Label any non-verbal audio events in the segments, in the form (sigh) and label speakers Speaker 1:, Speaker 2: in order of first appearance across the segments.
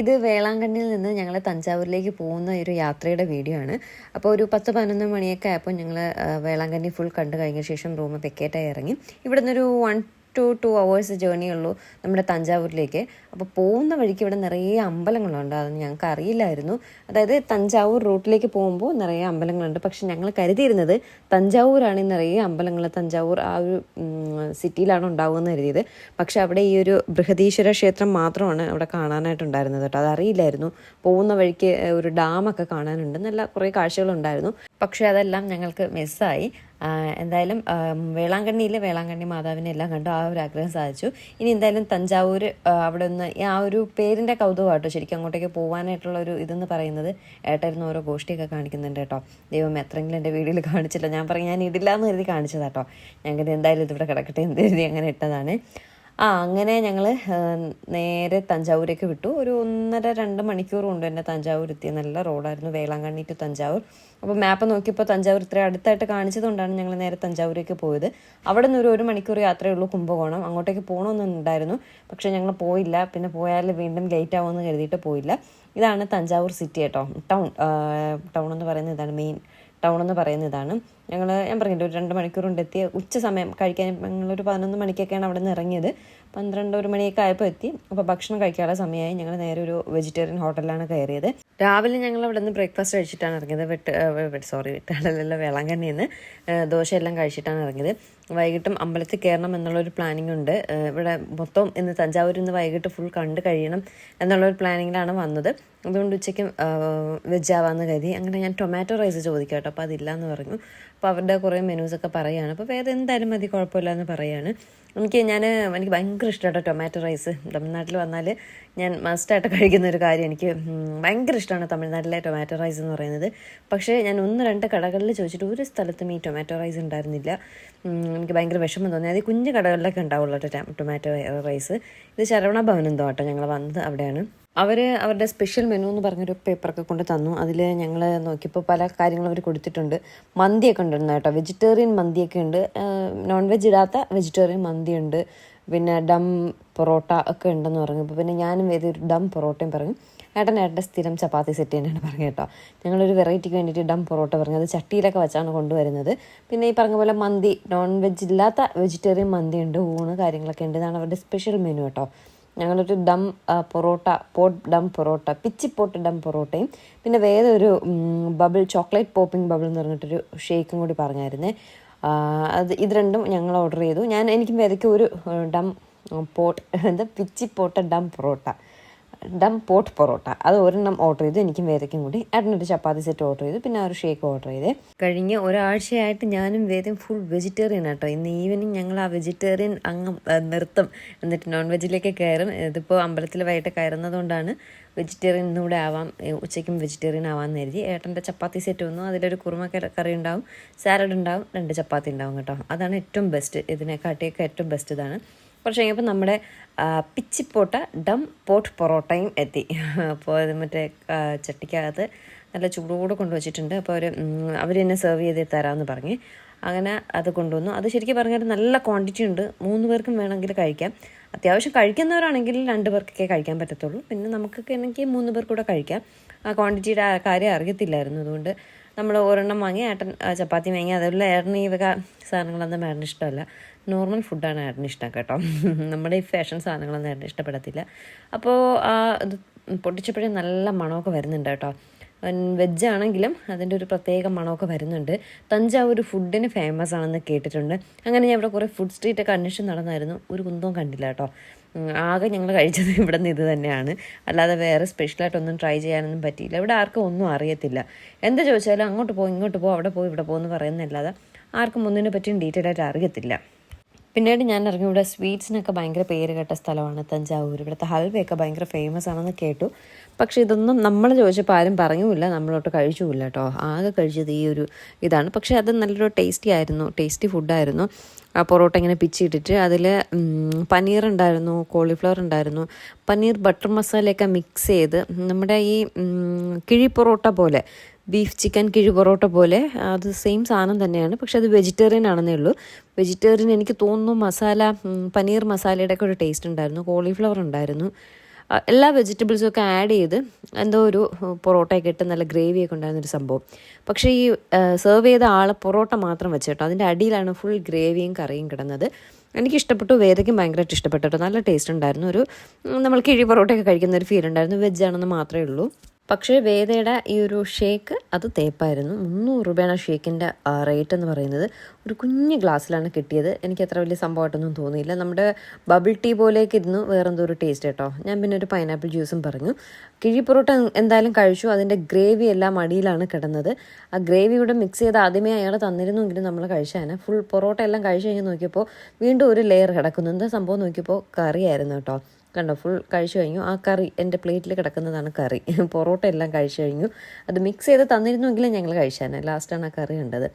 Speaker 1: ഇത് വേളാങ്കണ്ണിയിൽ നിന്ന് ഞങ്ങൾ തഞ്ചാവൂരിലേക്ക് പോകുന്ന ഒരു യാത്രയുടെ വീഡിയോ ആണ്. അപ്പോൾ ഒരു പത്ത് പതിനൊന്ന് മണിയൊക്കെ ആയപ്പോൾ ഞങ്ങൾ വേളാങ്കണ്ണി ഫുൾ കണ്ടു കഴിഞ്ഞ ശേഷം റൂം വെക്കേറ്റായി ഇറങ്ങി. ഇവിടെ നിന്നൊരു one to two hours journey ഉള്ളൂ നമ്മുടെ തഞ്ചാവൂരിലേക്ക്. അപ്പോൾ പോകുന്ന വഴിക്ക് ഇവിടെ നിറയെ അമ്പലങ്ങളുണ്ട്. അത് ഞങ്ങൾക്ക് അറിയില്ലായിരുന്നു. അതായത് തഞ്ചാവൂർ റൂട്ടിലേക്ക് പോകുമ്പോൾ നിറയെ അമ്പലങ്ങളുണ്ട്. പക്ഷെ ഞങ്ങൾ കരുതിയിരുന്നത് തഞ്ചാവൂരാണ് നിറയെ അമ്പലങ്ങൾ തഞ്ചാവൂർ ആ ഒരു സിറ്റിയിലാണ് ഉണ്ടാവുമെന്ന് കരുതിയത്. പക്ഷെ അവിടെ ഈ ഒരു ബൃഹദീശ്വര ക്ഷേത്രം മാത്രമാണ് അവിടെ കാണാനായിട്ടുണ്ടായിരുന്നത് കേട്ടോ. അതറിയില്ലായിരുന്നു പോകുന്ന വഴിക്ക് ഒരു ഡാമൊക്കെ കാണാനുണ്ട്. നല്ല കുറേ കാഴ്ചകളുണ്ടായിരുന്നു. പക്ഷേ അതെല്ലാം ഞങ്ങൾക്ക് മിസ്സായി എന്തായാലും വേളാങ്കണ്ണിയിൽ വേളാങ്കണ്ണി മാതാവിനെ എല്ലാം കണ്ടു. ആ ഒരു ആഗ്രഹം സാധിച്ചു. ഇനി എന്തായാലും തഞ്ചാവൂർ അവിടെ ഒന്ന് ആ ഒരു പേരിന്റെ കൗതുകമാട്ടോ ശരിക്കും അങ്ങോട്ടേക്ക് പോകാനായിട്ടുള്ള ഒരു ഇതെന്ന് പറയുന്നത്. ഏട്ടായിരുന്നു ഓരോ ഗോഷ്ടിയൊക്കെ കാണിക്കുന്നുണ്ട് കേട്ടോ. ദൈവം എത്രയെങ്കിലും എന്റെ വീഡിയോയിൽ കാണിച്ചില്ല. ഞാൻ പറഞ്ഞു ഞാൻ ഇടില്ല എന്ന് കരുതി കാണിച്ചതാട്ടോ. ഞങ്ങൾക്ക് എന്തായാലും ഇതിവിടെ കിടക്കട്ടെ എന്ന് കരുതി അങ്ങനെ ഇട്ടതാണ്. ആ അങ്ങനെ ഞങ്ങൾ നേരെ തഞ്ചാവൂരേക്ക് വിട്ടു. ഒരു ഒന്നര രണ്ട് മണിക്കൂർ കൊണ്ട് തന്നെ തഞ്ചാവൂർ എത്തിയ. നല്ല റോഡായിരുന്നു. വേളാങ്കണ്ണി ടു തഞ്ചാവൂർ. അപ്പോൾ മാപ്പ് നോക്കിയപ്പോൾ തഞ്ചാവൂർ ഇത്ര അടുത്തായിട്ട് കാണിച്ചതുകൊണ്ടാണ് ഞങ്ങൾ നേരെ തഞ്ചാവൂരേക്ക് പോയത്. അവിടെ നിന്ന് ഒരു ഒരു മണിക്കൂർ യാത്രയേ ഉള്ളൂ കുംഭകോണം. അങ്ങോട്ടേക്ക് പോകണമെന്നുണ്ടായിരുന്നു പക്ഷേ ഞങ്ങൾ പോയില്ല. പിന്നെ പോയാൽ വീണ്ടും ലേറ്റ് ആവുമെന്ന് കരുതിയിട്ട് പോയില്ല. ഇതാണ് തഞ്ചാവൂർ സിറ്റി കേട്ടോ. ടൗൺ ടൗൺ എന്ന് പറയുന്നത് ഇതാണ് മെയിൻ ടൗൺ എന്ന് പറയുന്ന ഇതാണ് ഞങ്ങൾ ഞാൻ പറഞ്ഞിട്ട് ഒരു രണ്ട് മണിക്കൂർ കൊണ്ട് എത്തിയ ഉച്ച സമയം കഴിക്കാൻ ഞങ്ങളൊരു പതിനൊന്ന് മണിക്കൊക്കെയാണ് അവിടെ നിന്ന് ഇറങ്ങിയത്. പന്ത്രണ്ട് ഒരു മണിയൊക്കെ ആയപ്പോൾ എത്തി. അപ്പോൾ ഭക്ഷണം കഴിക്കാനുള്ള സമയമായി. ഞങ്ങൾ നേരെ ഒരു വെജിറ്റേറിയൻ ഹോട്ടലിലാണ് കയറിയത്. രാവിലെ ഞങ്ങൾ അവിടെ നിന്ന് ബ്രേക്ക്ഫാസ്റ്റ് കഴിച്ചിട്ടാണ് ഇറങ്ങിയത്. വെട്ട് സോറി വെട്ടാളല്ല വേളാങ്കണ്ണിയിൽ നിന്ന് ദോശയെല്ലാം കഴിച്ചിട്ടാണ് ഇറങ്ങിയത്. വൈകിട്ടും അമ്പലത്തിൽ കയറണം എന്നുള്ളൊരു പ്ലാനിംഗ് ഉണ്ട്. ഇവിടെ മൊത്തം ഇന്ന് തഞ്ചാവൂർ ഇന്ന് വൈകിട്ട് ഫുൾ കണ്ട് കഴിയണം എന്നുള്ളൊരു പ്ലാനിങ്ങിലാണ് വന്നത്. അതുകൊണ്ട് ഉച്ചയ്ക്ക് വെജ് ആവാമെന്ന് കരുതി. അങ്ങനെ ഞാൻ ടൊമാറ്റോ റൈസ് ചോദിക്കാം കേട്ടോ അപ്പോൾ അതില്ല എന്ന് പറഞ്ഞു. അപ്പോൾ അവരുടെ കുറേ മെനൂസൊക്കെ പറയുകയാണ് അപ്പോൾ വേറെ എന്തായാലും മതി കുഴപ്പമില്ല എന്ന് പറയുകയാണ് എനിക്ക് ഞാൻ എനിക്ക് ഭയങ്കര ഇഷ്ടമാണ് ടൊമാറ്റോ റൈസ് തമിഴ്നാട്ടിൽ വന്നാൽ ഞാൻ മസ്റ്റായിട്ട് കഴിക്കുന്ന ഒരു കാര്യം എനിക്ക് ഭയങ്കര ഇഷ്ടമാണ് തമിഴ്നാട്ടിലെ ടൊമാറ്റോ റൈസ് എന്ന് പറയുന്നത്. പക്ഷേ ഞാൻ ഒന്ന് രണ്ട് കടകളിൽ ചോദിച്ചിട്ട് ഒരു സ്ഥലത്തും ഈ ടൊമാറ്റോ റൈസ് ഉണ്ടായിരുന്നില്ല. എനിക്ക് ഭയങ്കര വിഷമം തോന്നി. അത് കുഞ്ഞു കടകളിലൊക്കെ ഉണ്ടാവുള്ളൂ ടൊമാറ്റോ റൈസ് ഇത് ശരവണ ഭവനം എന്തോ കേട്ടോ ഞങ്ങൾ വന്നത് അവിടെയാണ്. അവർ അവരുടെ സ്പെഷ്യൽ മെനു എന്ന് പറഞ്ഞൊരു പേപ്പറൊക്കെ കൊണ്ട് തന്നു. അതിൽ ഞങ്ങൾ നോക്കിയപ്പോൾ പല കാര്യങ്ങളും അവർ കൊടുത്തിട്ടുണ്ട്. മന്തിയൊക്കെ ഉണ്ടായിരുന്നു കേട്ടോ. വെജിറ്റേറിയൻ മന്തിയൊക്കെ ഉണ്ട്. നോൺ വെജ് ഇടാത്ത വെജിറ്റേറിയൻ മന്തി ഉണ്ട്. പിന്നെ ഡം പൊറോട്ട ഒക്കെ ഉണ്ടെന്ന് പറഞ്ഞു. അപ്പോൾ പിന്നെ ഞാനും ഏതൊരു ഡം പൊറോട്ടയും പറഞ്ഞു. ഏട്ടൻ ഏട്ടന്റെ സ്ഥിരം ചപ്പാത്തി സെറ്റ് തന്നെയാണ് പറഞ്ഞു കേട്ടോ. ഞങ്ങളൊരു വെറൈറ്റിക്ക് വേണ്ടിയിട്ട് ഡം പൊറോട്ട പറഞ്ഞു. അത് ചട്ടിയിലൊക്കെ വെച്ചാണ് കൊണ്ടുവരുന്നത്. പിന്നെ ഈ പറഞ്ഞ പോലെ മന്തി നോൺ വെജ് ഇല്ലാത്ത വെജിറ്റേറിയൻ മന്തി ഉണ്ട്. ഊണ് കാര്യങ്ങളൊക്കെ ഉണ്ട്. ഇതാണ് അവരുടെ സ്പെഷ്യൽ മെനു കേട്ടോ. ഞങ്ങളൊരു ദം പൊറോട്ട പോട്ട് ഡം പൊറോട്ട പിച്ചി പോട്ട് ഡം പൊറോട്ടയും പിന്നെ വേറെ ഒരു ബബിൾ ചോക്ലേറ്റ് പോപ്പിംഗ് ബബിൾ എന്ന് പറഞ്ഞിട്ടൊരു ഷേക്കും കൂടി പറഞ്ഞായിരുന്നേ. അത് ഇത് രണ്ടും ഞങ്ങൾ ഓർഡർ ചെയ്തു. ഞാൻ എനിക്ക് വേദയ്ക്ക് ഒരു ഡം പോട്ട് എന്താ പിച്ചി പോട്ട ഡം പൊറോട്ട. ഡം പോട്ട് പൊറോട്ട. അത് ഒരെണ്ണം ഓർഡർ ചെയ്തു. എനിക്കും വേദയ്ക്കും കൂടി. ഏട്ടനൊരു ചപ്പാത്തി സെറ്റ് ഓർഡർ ചെയ്തു. പിന്നെ ഒരു ഷേക്ക് ഓർഡർ ചെയ്തേ. കഴിഞ്ഞ ഒരാഴ്ചയായിട്ട് ഞാനും വേദയും ഫുൾ വെജിറ്റേറിയൻ ആട്ടോ. ഇന്ന് ഈവനിങ് ഞങ്ങൾ ആ വെജിറ്റേറിയൻ അങ്ങ് നിർത്തും. എന്നിട്ട് നോൺ വെജിലേക്ക് കയറും. ഇതിപ്പോൾ അമ്പലത്തിൽ വൈകിട്ട് കയറുന്നതുകൊണ്ടാണ് വെജിറ്റേറിയൻ ഇന്നുകൂടെ ആവാം ഉച്ചയ്ക്കും വെജിറ്റേറിയൻ ആവാമെന്ന് കരുതി. ഏട്ടന്റെ ചപ്പാത്തി സെറ്റ് വന്നു. അതിലൊരു കുറുമ കറി ഉണ്ടാവും. സാലഡ് ഉണ്ടാവും. രണ്ട് ചപ്പാത്തി ഉണ്ടാവും കേട്ടോ. അതാണ് ഏറ്റവും ബെസ്റ്റ് ഇതിനെക്കാട്ടിയൊക്കെ ഏറ്റവും ബെസ്റ്റ് ഇതാണ്. കുറച്ച് കഴിഞ്ഞപ്പോൾ നമ്മുടെ പിച്ചിപ്പോട്ട ഡം പോട്ട് പൊറോട്ടയും എത്തി. അപ്പോൾ അത് മറ്റേ ചട്ടിക്കകത്ത് നല്ല ചൂടോടെ കൊണ്ടുവച്ചിട്ടുണ്ട്. അപ്പോൾ അവർ അവർ എന്നെ സെർവ് ചെയ്ത് തരാമെന്ന് പറഞ്ഞ്. അങ്ങനെ അത് കൊണ്ടുവന്നു. അത് ശരിക്കും പറഞ്ഞാൽ നല്ല ക്വാണ്ടിറ്റി ഉണ്ട്. മൂന്ന് പേർക്കും വേണമെങ്കിൽ കഴിക്കാം. അത്യാവശ്യം കഴിക്കുന്നവരാണെങ്കിൽ രണ്ട് പേർക്കൊക്കെ കഴിക്കാൻ പറ്റത്തുള്ളൂ. പിന്നെ നമുക്കൊക്കെ ആണെങ്കിൽ മൂന്ന് പേർക്കൂടെ കഴിക്കാം. ആ ക്വാണ്ടിറ്റിയുടെ കാര്യം അറിയത്തില്ലായിരുന്നു. അതുകൊണ്ട് നമ്മൾ ഒരെണ്ണം വാങ്ങി ഏട്ടൻ ചപ്പാത്തി വാങ്ങി. അതുപോലെ ഏട്ടന് ഈ വക സാധനങ്ങളൊന്നും ഏട്ടന് ഇഷ്ടമല്ല. നോർമൽ ഫുഡാണ് ഏട്ടന് ഇഷ്ടം കേട്ടോ. (laughs) നമ്മുടെ ഈ ഫാഷൻ സാധനങ്ങളൊന്നും ഏട്ടന് ഇഷ്ടപ്പെടത്തില്ല. അപ്പോൾ ആ ഇത് പൊട്ടിച്ചപ്പോഴേ നല്ല മണമൊക്കെ വരുന്നുണ്ട് കേട്ടോ. വെജ് ആണെങ്കിലും അതിന്റെ ഒരു പ്രത്യേക മണമൊക്കെ വരുന്നുണ്ട്. തഞ്ചാവൂർ ഫുഡിന് ഫേമസ് ആണെന്ന് കേട്ടിട്ടുണ്ട്. അങ്ങനെ ഞാൻ ഇവിടെ കുറേ ഫുഡ് സ്ട്രീറ്റൊക്കെ അന്വേഷിച്ച് നടന്നായിരുന്നു. ഒരു കുന്തവും കണ്ടില്ല കേട്ടോ. ആകെ ഞങ്ങൾ കഴിച്ചത് (laughs) ഇവിടെ നിന്ന് ഇത് തന്നെയാണ്. അല്ലാതെ വേറെ സ്പെഷ്യലായിട്ടൊന്നും ട്രൈ ചെയ്യാനൊന്നും പറ്റിയില്ല. ഇവിടെ ആർക്കും ഒന്നും അറിയത്തില്ല. എന്താ ചോദിച്ചാലും അങ്ങോട്ട് പോകും ഇങ്ങോട്ട് പോകും അവിടെ പോകും ഇവിടെ പോകുമെന്ന് പറയുന്നതല്ലാതെ ആർക്കും ഒന്നിനെ പറ്റിയും ഡീറ്റെയിൽ ആയിട്ട് അറിയത്തില്ല. പിന്നീട് ഞാൻ ഇറങ്ങി ഇവിടെ സ്വീറ്റ്സിനൊക്കെ ഭയങ്കര പേര് കേട്ട സ്ഥലമാണ് തഞ്ചാവൂർ ഇവിടുത്തെ ഹൽവയൊക്കെ ഭയങ്കര ഫേമസ് ആണെന്ന് കേട്ടു. പക്ഷേ ഇതൊന്നും നമ്മൾ ചോദിച്ചപ്പോൾ ആരും പറഞ്ഞുമില്ല. നമ്മളോട്ട് കഴിച്ചുമില്ല കേട്ടോ. ആകെ കഴിച്ചത് ഈ ഒരു ഇതാണ്. പക്ഷേ അത് നല്ലൊരു ടേസ്റ്റി ആയിരുന്നു. ടേസ്റ്റി ഫുഡായിരുന്നു ആ പൊറോട്ട ഇങ്ങനെ പിച്ചിട്ടിട്ട് അതിൽ പനീർ ഉണ്ടായിരുന്നു കോളിഫ്ലവർ ഉണ്ടായിരുന്നു. പനീർ ബട്ടർ മസാലയൊക്കെ മിക്സ് ചെയ്ത് നമ്മുടെ ഈ കിഴി പൊറോട്ട പോലെ ബീഫ് ചിക്കൻ കിഴി പൊറോട്ട പോലെ അത് സെയിം സാധനം തന്നെയാണ്. പക്ഷെ അത് വെജിറ്റേറിയൻ ആണെന്നേ ഉള്ളൂ. വെജിറ്റേറിയൻ എനിക്ക് തോന്നുന്നു മസാല പനീർ മസാലയുടെ ഒക്കെ ഒരു ടേസ്റ്റ് ഉണ്ടായിരുന്നു. കോളിഫ്ലവർ ഉണ്ടായിരുന്നു. എല്ലാ വെജിറ്റബിൾസും ഒക്കെ ആഡ് ചെയ്ത് എന്തോ ഒരു പൊറോട്ടയൊക്കെ ഇട്ട് നല്ല ഗ്രേവിയൊക്കെ ഉണ്ടായിരുന്നൊരു സംഭവം. പക്ഷേ ഈ സെർവ് ചെയ്ത ആൾ പൊറോട്ട മാത്രം വെച്ചിട്ടോ അതിന്റെ അടിയിലാണ് ഫുൾ ഗ്രേവിയും കറിയും കിടന്നത്. എനിക്കിഷ്ടപ്പെട്ടു വേദയ്ക്കും ഭയങ്കരമായിട്ട് ഇഷ്ടപ്പെട്ടു നല്ല ടേസ്റ്റ് ഉണ്ടായിരുന്നു. ഒരു നമ്മൾ കിഴി പൊറോട്ടയൊക്കെ കഴിക്കുന്ന ഒരു ഫീൽ ഉണ്ടായിരുന്നു. വെജ് ആണെന്ന് മാത്രമേ ഉള്ളൂ. പക്ഷേ വേദയുടെ ഈ ഒരു ഷേക്ക് അത് തേപ്പായിരുന്നു. മുന്നൂറ് രൂപയാണ് ആ ഷേക്കിന്റെ റേറ്റ് എന്ന് പറയുന്നത്. ഒരു കുഞ്ഞ് ഗ്ലാസ്സിലാണ് കിട്ടിയത്. എനിക്ക് അത്ര വലിയ സംഭവമായിട്ടൊന്നും തോന്നിയില്ല. നമ്മുടെ ബബിൾ ടീ പോലെയൊക്കെ ഇരുന്നു. വേറെന്തോ ഒരു ടേസ്റ്റ് കേട്ടോ. ഞാൻ പിന്നെ ഒരു പൈനാപ്പിൾ ജ്യൂസും പറഞ്ഞു. കിഴി പൊറോട്ട എന്തായാലും കഴിച്ചു. അതിന്റെ ഗ്രേവി എല്ലാം അടിയിലാണ് കിടന്നത്. ആ ഗ്രേവി കൂടെ മിക്സ് ചെയ്ത് ആദ്യമേ അയാൾ തന്നിരുന്നുവെങ്കിലും നമ്മൾ കഴിച്ചാൽ ഫുൾ പൊറോട്ട എല്ലാം കഴിച്ച് കഴിഞ്ഞ് നോക്കിയപ്പോൾ വീണ്ടും ഒരു ലെയർ കിടക്കുന്നു. എന്താ സംഭവം നോക്കിയപ്പോൾ കറിയായിരുന്നു കേട്ടോ. കണ്ടോ ഫുൾ കഴിച്ചു കഴിഞ്ഞു. ആ കറി എന്റെ പ്ലേറ്റിൽ കിടക്കുന്നതാണ് കറി. (laughs) പൊറോട്ട എല്ലാം കഴിച്ചു കഴിഞ്ഞു. അത് മിക്സ് ചെയ്ത് തന്നിരുന്നുവെങ്കിലും ഞങ്ങൾ കഴിച്ചാണ് ലാസ്റ്റാണ് ആ കറി കണ്ടത്.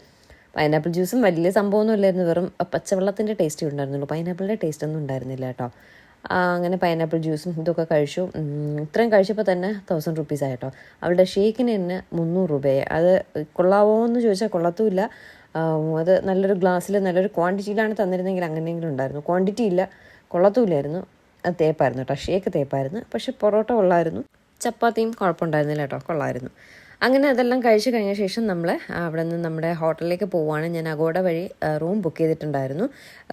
Speaker 1: പൈനാപ്പിൾ ജ്യൂസും വലിയ സംഭവമൊന്നും ഇല്ലായിരുന്നു. വെറും പച്ചവെള്ളത്തിന്റെ ടേസ്റ്റ് ഉണ്ടായിരുന്നുള്ളൂ. പൈനാപ്പിളിന്റെ ടേസ്റ്റ് ഒന്നും ഉണ്ടായിരുന്നില്ല കേട്ടോ. അങ്ങനെ പൈനാപ്പിൾ ജ്യൂസും ഇതൊക്കെ കഴിച്ചു. ഇത്രയും കഴിച്ചപ്പോൾ തന്നെ തൗസൻഡ് റുപ്പീസ് ആയിട്ടോ അവളുടെ ഷേക്കിന് തന്നെ മുന്നൂറ് രൂപയെ അത് കൊള്ളാവോ എന്ന് ചോദിച്ചാൽ കൊള്ളത്തുമില്ല അത് നല്ലൊരു ഗ്ലാസ്സിൽ നല്ലൊരു ക്വാണ്ടിറ്റിയിലാണ് തന്നിരുന്നെങ്കിൽ അങ്ങനെയെങ്കിലും ഉണ്ടായിരുന്നു. ക്വാണ്ടിറ്റി ഇല്ല. കൊള്ളത്തുമില്ലായിരുന്നു തേപ്പായിരുന്നു കേട്ടോ. ഷേക്ക് തേപ്പായിരുന്നു. പക്ഷെ പൊറോട്ട കൊള്ളായിരുന്നു. ചപ്പാത്തിയും കുഴപ്പമുണ്ടായിരുന്നില്ല കേട്ടോ. കൊള്ളായിരുന്നു. അങ്ങനെ അതെല്ലാം കഴിച്ചു കഴിഞ്ഞ ശേഷം നമ്മൾ അവിടെ നിന്ന് നമ്മുടെ ഹോട്ടലിലേക്ക് പോവുകയാണ് ഞാൻ അഗോഡ വഴി റൂം ബുക്ക് ചെയ്തിട്ടുണ്ടായിരുന്നു.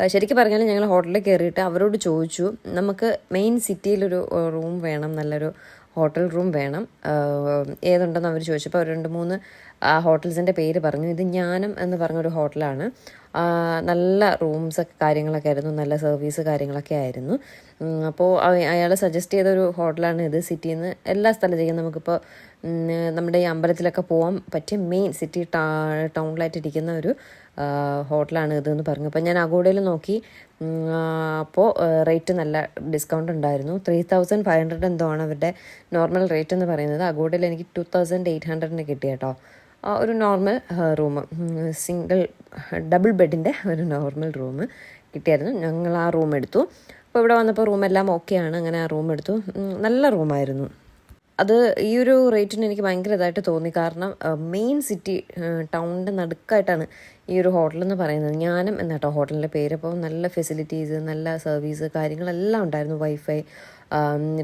Speaker 1: ശരിക്കും പറഞ്ഞാൽ ഞങ്ങൾ ഹോട്ടലിൽ കയറിയിട്ട് അവരോട് ചോദിച്ചു നമുക്ക് മെയിൻ സിറ്റിയിലൊരു റൂം വേണം. നല്ലൊരു ഹോട്ടൽ റൂം വേണം. ഏതുണ്ടെന്ന് അവർ ചോദിച്ചപ്പോൾ അവർ രണ്ട് മൂന്ന് ഹോട്ടൽസിന്റെ പേര് പറഞ്ഞു. ഇത് ജ്ഞാനം എന്ന് പറഞ്ഞൊരു ഹോട്ടലാണ്. നല്ല റൂംസ് കാര്യങ്ങളൊക്കെ ആയിരുന്നു. നല്ല സർവീസ് കാര്യങ്ങളൊക്കെ ആയിരുന്നു. അപ്പോൾ അയാൾ സജസ്റ്റ് ചെയ്തൊരു ഹോട്ടലാണ് ഇത്. സിറ്റിയിൽ നിന്ന് എല്ലാ സ്ഥലത്തേക്കും നമുക്കിപ്പോൾ നമ്മുടെ ഈ അമ്പലത്തിലൊക്കെ പോകാൻ പറ്റിയ മെയിൻ സിറ്റി ടൗണിലായിട്ട് ഇരിക്കുന്ന ഒരു ആ, ഹോട്ടലാണ് ഇതെന്ന് പറഞ്ഞു. അപ്പോൾ ഞാൻ അഗോഡയിൽ നോക്കി അപ്പോൾ റേറ്റ് നല്ല ഡിസ്കൗണ്ട് ഉണ്ടായിരുന്നു. ത്രീ തൗസൻഡ് ഫൈവ് ഹൺഡ്രഡ് എന്തോ ആണ് അവരുടെ നോർമൽ റേറ്റ് എന്ന് പറയുന്നത്. അഗോഡയിൽ എനിക്ക് ടു തൗസൻഡ് എയ്റ്റ് ഹൺഡ്രഡിന് കിട്ടി കേട്ടോ. ആ, ഒരു നോർമൽ റൂം സിംഗിൾ ഡബിൾ ബെഡിന്റെ ഒരു നോർമൽ റൂം കിട്ടിയായിരുന്നു. ഞങ്ങൾ ആ റൂം എടുത്തു. അപ്പോൾ ഇവിടെ വന്നപ്പോൾ റൂമെല്ലാം ഓക്കെയാണ് അങ്ങനെ ആ റൂം എടുത്തു. നല്ല റൂമായിരുന്നു അത് ഈ ഒരു റേറ്റിന് എനിക്ക് ഭയങ്കര ഇതായിട്ട് തോന്നി. കാരണം മെയിൻ സിറ്റി ടൗണിന്റെ നടുക്കായിട്ടാണ് ഈ ഒരു ഹോട്ടൽ എന്ന് പറയുന്നത്. ഞാനും എന്നാട്ടോ ഹോട്ടലിന്റെ പേര്. അപ്പോൾ നല്ല ഫെസിലിറ്റീസ് നല്ല സർവീസ് കാര്യങ്ങളെല്ലാം ഉണ്ടായിരുന്നു. വൈഫൈ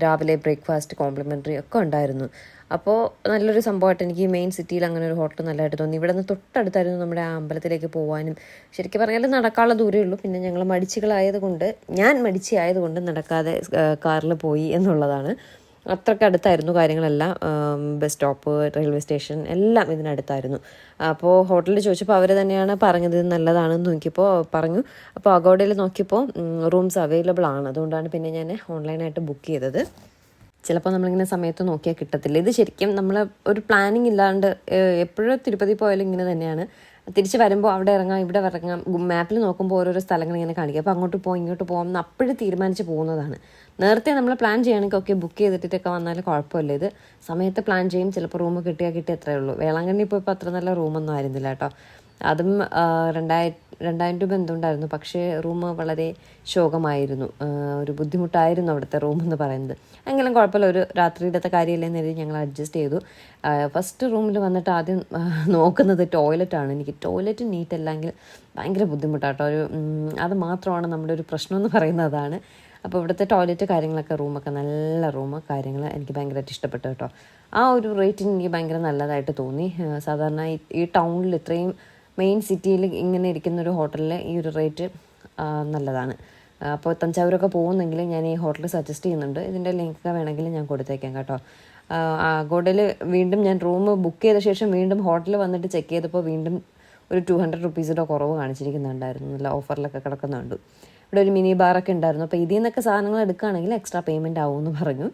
Speaker 1: രാവിലെ ബ്രേക്ക്ഫാസ്റ്റ് കോംപ്ലിമെന്ററി ഒക്കെ ഉണ്ടായിരുന്നു. അപ്പോൾ നല്ലൊരു സംഭവമായിട്ട് എനിക്ക് മെയിൻ സിറ്റിയിൽ അങ്ങനെ ഒരു ഹോട്ടൽ നല്ലതായിട്ട് തോന്നി. ഇവിടെ നിന്ന് തൊട്ടടുത്തായിരുന്നു നമ്മുടെ ആ അമ്പലത്തിലേക്ക് പോകാനും ശരിക്കും പറഞ്ഞാൽ നടക്കാനുള്ള ദൂരമേ ഉള്ളൂ. പിന്നെ ഞങ്ങൾ മടിച്ചുകളായതുകൊണ്ട് ഞാൻ മടിച്ചയായതുകൊണ്ട് നടക്കാതെ കാറിൽ പോയി എന്നുള്ളതാണ്. അത്രയ്ക്ക് അടുത്തായിരുന്നു കാര്യങ്ങളെല്ലാം. ബസ് സ്റ്റോപ്പ് റെയിൽവേ സ്റ്റേഷൻ എല്ലാം ഇതിനടുത്തായിരുന്നു. അപ്പോൾ ഹോട്ടലിൽ ചോദിച്ചപ്പോൾ അവർ തന്നെയാണ് പറഞ്ഞത് ഇത് നല്ലതാണെന്ന് നോക്കിയപ്പോൾ പറഞ്ഞു. അപ്പോൾ അഗോഡയിൽ നോക്കിയപ്പോൾ റൂംസ് അവൈലബിൾ ആണ്. അതുകൊണ്ടാണ് പിന്നെ ഞാൻ ഓൺലൈനായിട്ട് ബുക്ക് ചെയ്തത്. ചിലപ്പോൾ നമ്മളിങ്ങനെ സമയത്ത് നോക്കിയാൽ കിട്ടത്തില്ല. ഇത് ശരിക്കും നമ്മൾ ഒരു പ്ലാനിങ് ഇല്ലാണ്ട് എപ്പോഴും തിരുപ്പതി പോയാലും ഇങ്ങനെ തന്നെയാണ്. തിരിച്ച് വരുമ്പോൾ അവിടെ ഇറങ്ങാം ഇവിടെ ഇറങ്ങാം മാപ്പിൽ നോക്കുമ്പോൾ ഓരോരോ സ്ഥലങ്ങൾ ഇങ്ങനെ കാണിക്കുക അപ്പോൾ അങ്ങോട്ട് പോകാം ഇങ്ങോട്ട് പോകാം എന്ന് അപ്പോഴും തീരുമാനിച്ച് പോകുന്നതാണ്. നേരത്തെ നമ്മൾ പ്ലാൻ ചെയ്യണമെങ്കിൽ ഓക്കെ ബുക്ക് ചെയ്തിട്ടൊക്കെ വന്നാൽ കുഴപ്പമില്ല. ഇത് സമയത്ത് പ്ലാൻ ചെയ്യും ചിലപ്പോൾ റൂം കിട്ടിയാൽ കിട്ടിയ അത്രേ ഉള്ളൂ. വേളാങ്കണ്ണി പോയപ്പോൾ അത്ര നല്ല റൂമൊന്നും ആയിരുന്നില്ല കേട്ടോ. അതും രണ്ടായി രണ്ടായിരം രൂപ എന്തുണ്ടായിരുന്നു പക്ഷേ റൂം വളരെ ശോകമായിരുന്നു. ഒരു ബുദ്ധിമുട്ടായിരുന്നു അവിടുത്തെ റൂം എന്ന് പറയുന്നത്. എങ്കിലും കുഴപ്പമില്ല. ഒരു രാത്രിയിലത്തെ കാര്യമല്ലേ എന്ന് കരുതി ഞങ്ങൾ അഡ്ജസ്റ്റ് ചെയ്തു. ഫസ്റ്റ് റൂമിൽ വന്നിട്ട് ആദ്യം നോക്കുന്നത് ടോയ്ലറ്റാണ് എനിക്ക് ടോയ്ലറ്റ് നീറ്റ് അല്ലെങ്കിൽ ഭയങ്കര ബുദ്ധിമുട്ടാട്ടോ. ഒരു അത് മാത്രമാണ് നമ്മുടെ ഒരു പ്രശ്നം എന്ന് പറയുന്നതാണ് അപ്പോൾ ഇവിടുത്തെ ടോയ്ലറ്റ് കാര്യങ്ങളൊക്കെ റൂമൊക്കെ നല്ല റൂം. കാര്യങ്ങൾ എനിക്ക് ഭയങ്കരമായിട്ട് ഇഷ്ടപ്പെട്ടു കേട്ടോ. ആ ഒരു റേറ്റിന് എനിക്ക് ഭയങ്കര നല്ലതായിട്ട് തോന്നി. സാധാരണ ഈ ടൗണിൽ ഇത്രയും മെയിൻ സിറ്റിയിൽ ഇങ്ങനെ ഇരിക്കുന്ന ഒരു ഹോട്ടലിൽ ഈ ഒരു റേറ്റ് നല്ലതാണ്. അപ്പോൾ തഞ്ചാവൂരൊക്കെ പോകുന്നെങ്കിൽ ഞാൻ ഈ ഹോട്ടൽ സജസ്റ്റ് ചെയ്യുന്നുണ്ട്. ഇതിന്റെ ലിങ്ക് വേണമെങ്കിൽ ഞാൻ കൊടുത്തേക്കാം കേട്ടോ. ആഗോഡയിൽ വീണ്ടും ഞാൻ റൂം ബുക്ക് ചെയ്ത ശേഷം വീണ്ടും ഹോട്ടലിൽ വന്നിട്ട് ചെക്ക് ചെയ്തപ്പോൾ വീണ്ടും ഒരു ടു ഹൺഡ്രഡ് റുപ്പീസിന്റെ കുറവ് കാണിച്ചിരിക്കുന്നുണ്ടായിരുന്നു. നല്ല ഓഫറിലൊക്കെ കിടക്കുന്നുണ്ട്. ഇവിടെ ഒരു മിനി ബാറൊക്കെ ഉണ്ടായിരുന്നു. അപ്പോൾ ഇതിൽ നിന്നൊക്കെ സാധനങ്ങൾ എടുക്കുകയാണെങ്കിൽ എക്സ്ട്രാ പേയ്മെന്റ് ആവുമെന്ന് പറഞ്ഞു.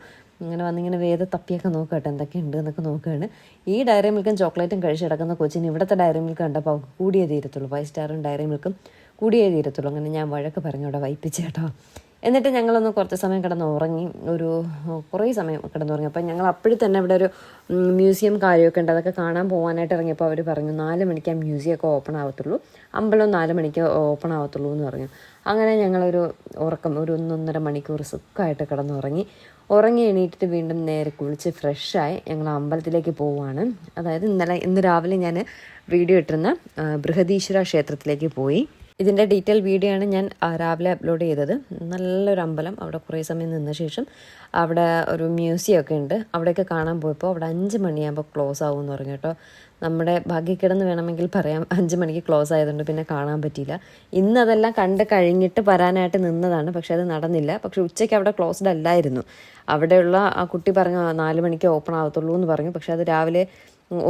Speaker 1: ഇങ്ങനെ വന്നിങ്ങനെ വേദ തപ്പിയൊക്കെ നോക്കട്ടെ എന്തൊക്കെയുണ്ട് എന്നൊക്കെ നോക്കുകയാണ് ഈ ഡയറി മിൽക്കും ചോക്ലേറ്റും കഴിച്ച് കിടക്കുന്ന കൊച്ചിന് ഇവിടുത്തെ ഡയറി മിൽക്ക് കണ്ടപ്പോൾ അവൾക്ക് കൂടിയേ തീരത്തുള്ളൂ. ഫൈവ് സ്റ്റാറും ഡയറി മിൽക്കും കൂടിയേ തീരത്തുള്ളൂ. അങ്ങനെ ഞാൻ വഴക്ക് പറഞ്ഞു അവിടെ വൈപ്പിച്ച് കേട്ടോ. എന്നിട്ട് ഞങ്ങളൊന്ന് കുറച്ച് സമയം കിടന്ന് ഉറങ്ങി ഒരു കുറേ സമയം കിടന്നുറങ്ങി അപ്പം ഞങ്ങൾ അപ്പോഴും തന്നെ ഇവിടെ ഒരു മ്യൂസിയം കാര്യമൊക്കെ ഉണ്ട്. അതൊക്കെ കാണാൻ പോകാനായിട്ട് ഇറങ്ങിയപ്പോൾ അവർ പറഞ്ഞു നാല് മണിക്ക് ആ മ്യൂസിയമൊക്കെ ഓപ്പൺ ആവത്തുള്ളൂ. അമ്പലം നാല് മണിക്ക് ഓപ്പൺ ആവത്തുള്ളൂ എന്ന് പറഞ്ഞു. അങ്ങനെ ഞങ്ങളൊരു ഉറക്കം ഒരു ഒന്നൊന്നര മണിക്കൂർ സുഖമായിട്ട് കിടന്നുറങ്ങി. ഉറങ്ങി എണീറ്റിട്ട് വീണ്ടും നേരെ കുളിച്ച് ഫ്രഷായി ഞങ്ങൾ അമ്പലത്തിലേക്ക് പോവുകയാണ് അതായത് ഇന്നലെ ഇന്ന് രാവിലെ ഞാൻ വീഡിയോ ഇട്ടിരുന്ന ബൃഹദീശ്വര ക്ഷേത്രത്തിലേക്ക് പോയി. ഇതിന്റെ ഡീറ്റെയിൽ വീഡിയോ ആണ് ഞാൻ രാവിലെ അപ്ലോഡ് ചെയ്തത്. നല്ലൊരു അമ്പലം അവിടെ കുറേ സമയം നിന്ന ശേഷം അവിടെ ഒരു മ്യൂസിയം ഒക്കെ ഉണ്ട്. അവിടെയൊക്കെ കാണാൻ പോയപ്പോൾ അവിടെ അഞ്ച് മണിയാകുമ്പോൾ ക്ലോസ് ആവും എന്ന് പറഞ്ഞു കേട്ടോ. നമ്മുടെ ഭാഗ്യക്കിടന്ന് വേണമെങ്കിൽ പറയാം അഞ്ച് മണിക്ക് ക്ലോസ് ആയതുകൊണ്ട് പിന്നെ കാണാൻ പറ്റിയില്ല. ഇന്ന് അതെല്ലാം കണ്ട് കഴിഞ്ഞിട്ട് വരാനായിട്ട് നിന്നതാണ് പക്ഷേ അത് നടന്നില്ല. പക്ഷേ ഉച്ചയ്ക്ക് അവിടെ ക്ലോസ്ഡ് അല്ലായിരുന്നു. അവിടെയുള്ള ആ കുട്ടി പറഞ്ഞു "ആ, നാല് മണിക്ക് ഓപ്പൺ ആവത്തുള്ളൂ എന്ന് പറഞ്ഞു. പക്ഷേ അത് രാവിലെ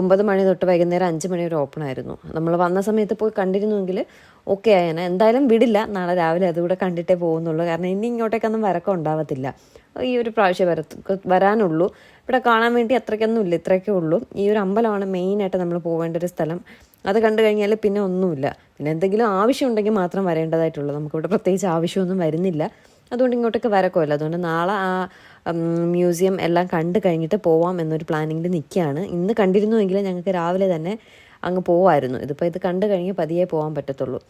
Speaker 1: ഒമ്പത് മണി തൊട്ട് വൈകുന്നേരം അഞ്ച് മണി വരെ ഓപ്പൺ ആയിരുന്നു. നമ്മൾ വന്ന സമയത്ത് പോയി കണ്ടിരുന്നുവെങ്കിൽ ഓക്കെ ആയേന എന്തായാലും വിടില്ല. നാളെ രാവിലെ അതുകൂടെ കണ്ടിട്ടേ പോകുന്നുള്ളൂ. കാരണം ഇനി ഇങ്ങോട്ടേക്കൊന്നും വരക്കം ഉണ്ടാവത്തില്ല. ഈ ഒരു പ്രാവശ്യം വര വരാനുള്ളൂ. ഇവിടെ കാണാൻ വേണ്ടി അത്രയ്ക്കൊന്നും ഇല്ല. ഇത്രയൊക്കെ ഉള്ളൂ. ഈ ഒരു അമ്പലമാണ് മെയിനായിട്ട് നമ്മൾ പോകേണ്ട ഒരു സ്ഥലം. അത് കണ്ടു കഴിഞ്ഞാൽ പിന്നെ ഒന്നുമില്ല. പിന്നെ എന്തെങ്കിലും ആവശ്യം ഉണ്ടെങ്കിൽ മാത്രം വരേണ്ടതായിട്ടുള്ളൂ. നമുക്കിവിടെ പ്രത്യേകിച്ച് ആവശ്യമൊന്നും വരുന്നില്ല. അതുകൊണ്ട് ഇങ്ങോട്ടേക്ക് വരക്കുമല്ലോ അതുകൊണ്ട് നാളെ ആ മ്യൂസിയം എല്ലാം കണ്ടു കഴിഞ്ഞിട്ട് പോവാം എന്നൊരു പ്ലാനിങ്ങിൽ നിൽക്കുകയാണ് ഇന്ന് കണ്ടിരുന്നുവെങ്കിൽ ഞങ്ങൾക്ക് രാവിലെ തന്നെ അങ്ങ് പോവായിരുന്നു. ഇതിപ്പോൾ ഇത് കണ്ടു കഴിഞ്ഞ് പതിയെ പോകാൻ പറ്റത്തുള്ളൂ.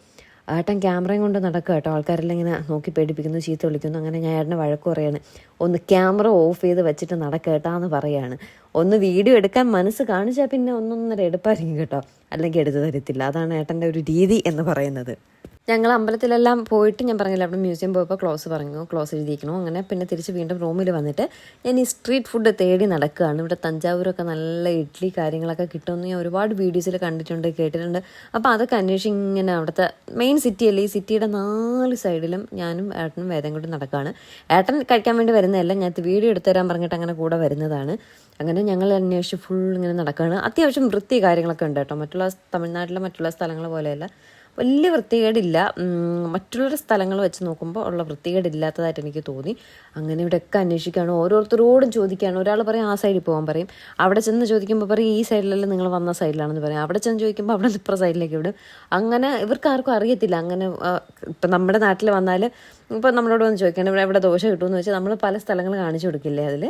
Speaker 1: ഏട്ടൻ ക്യാമറയും കൊണ്ട് നടക്കുക കേട്ടോ. ആൾക്കാരെല്ലാം ഇങ്ങനെ നോക്കി പേടിപ്പിക്കുന്നു ചീത്ത വിളിക്കുന്നു. അങ്ങനെ ഞാൻ ഏട്ടനെ വഴക്ക് പറയാണ്. ഒന്ന് ക്യാമറ ഓഫ് ചെയ്ത് വെച്ചിട്ട് നടക്കേട്ടാന്ന് പറയാണ്. ഒന്ന് വീഡിയോ എടുക്കാൻ മനസ്സ് കാണിച്ചാൽ പിന്നെ ഒന്നൊന്നര എടുപ്പായിരിക്കും കേട്ടോ. അല്ലെങ്കിൽ എടുത്തു തരത്തില്ല. അതാണ് ഏട്ടന്റെ ഒരു രീതി എന്ന് പറയുന്നത്. ഞങ്ങൾ അമ്പലത്തിലെല്ലാം പോയിട്ട് ഞാൻ പറഞ്ഞില്ല അവിടെ മ്യൂസിയം പോയപ്പോൾ ക്ലോസ് പറഞ്ഞു ക്ലോസ് എഴുതിയിരിക്കണു അങ്ങനെ പിന്നെ തിരിച്ച് വീണ്ടും റൂമിൽ വന്നിട്ട് ഞാൻ ഈ സ്ട്രീറ്റ് ഫുഡ് തേടി നടക്കുകയാണ്. ഇവിടെ തഞ്ചാവൂരൊക്കെ നല്ല ഇഡ്ഡലി കാര്യങ്ങളൊക്കെ കിട്ടുമെന്ന് ഞാൻ ഒരുപാട് വീഡിയോസിൽ കണ്ടിട്ടുണ്ട് കേട്ടിട്ടുണ്ട്. അപ്പോൾ അതൊക്കെ അന്വേഷിച്ച് ഇങ്ങനെ അവിടുത്തെ മെയിൻ സിറ്റി അല്ലേ ഈ സിറ്റിയുടെ നാല് സൈഡിലും ഞാനും ഏട്ടനും വേദം കൊണ്ട് നടക്കുകയാണ്. ഏട്ടൻ കഴിക്കാൻ വേണ്ടി വരുന്നതല്ല ഞാൻ വീഡിയോ എടുത്തു തരാൻ പറഞ്ഞിട്ട് അങ്ങനെ കൂടെ വരുന്നതാണ്. അങ്ങനെ ഞങ്ങൾ അന്വേഷിച്ച് ഫുൾ ഇങ്ങനെ നടക്കുകയാണ് അത്യാവശ്യം വൃത്തി കാര്യങ്ങളൊക്കെ ഉണ്ട് കേട്ടോ. മറ്റുള്ള തമിഴ്നാട്ടിലെ മറ്റുള്ള സ്ഥലങ്ങൾ പോലെയല്ല. വലിയ വൃത്തികേടില്ല. മറ്റുള്ള സ്ഥലങ്ങൾ വെച്ച് നോക്കുമ്പോൾ ഉള്ള വൃത്തികേടില്ലാത്തതായിട്ട് എനിക്ക് തോന്നി. അങ്ങനെ ഇവിടെയൊക്കെ അന്വേഷിക്കുകയാണ്. ഓരോരുത്തരോടും ചോദിക്കുകയാണ്. ഒരാൾ പറയും ആ സൈഡിൽ പോകാൻ പറയും. അവിടെ ചെന്ന് ചോദിക്കുമ്പോൾ പറയും ഈ സൈഡിലല്ല നിങ്ങൾ വന്ന സൈഡിലാണെന്ന് പറയും. അവിടെ ചെന്ന് ചോദിക്കുമ്പോൾ അവിടെ ഇപ്പുറ സൈഡിലേക്ക് വിടും. അങ്ങനെ ഇവർക്ക് ആർക്കും അറിയത്തില്ല. അങ്ങനെ ഇപ്പം നമ്മുടെ നാട്ടിൽ വന്നാൽ ഇപ്പം നമ്മളോട് വന്ന് ചോദിക്കണം ഇവിടെ എവിടെ ദോശ കിട്ടുമെന്ന് വെച്ചാൽ നമ്മൾ പല സ്ഥലങ്ങൾ കാണിച്ചു കൊടുക്കില്ലേ അതിൽ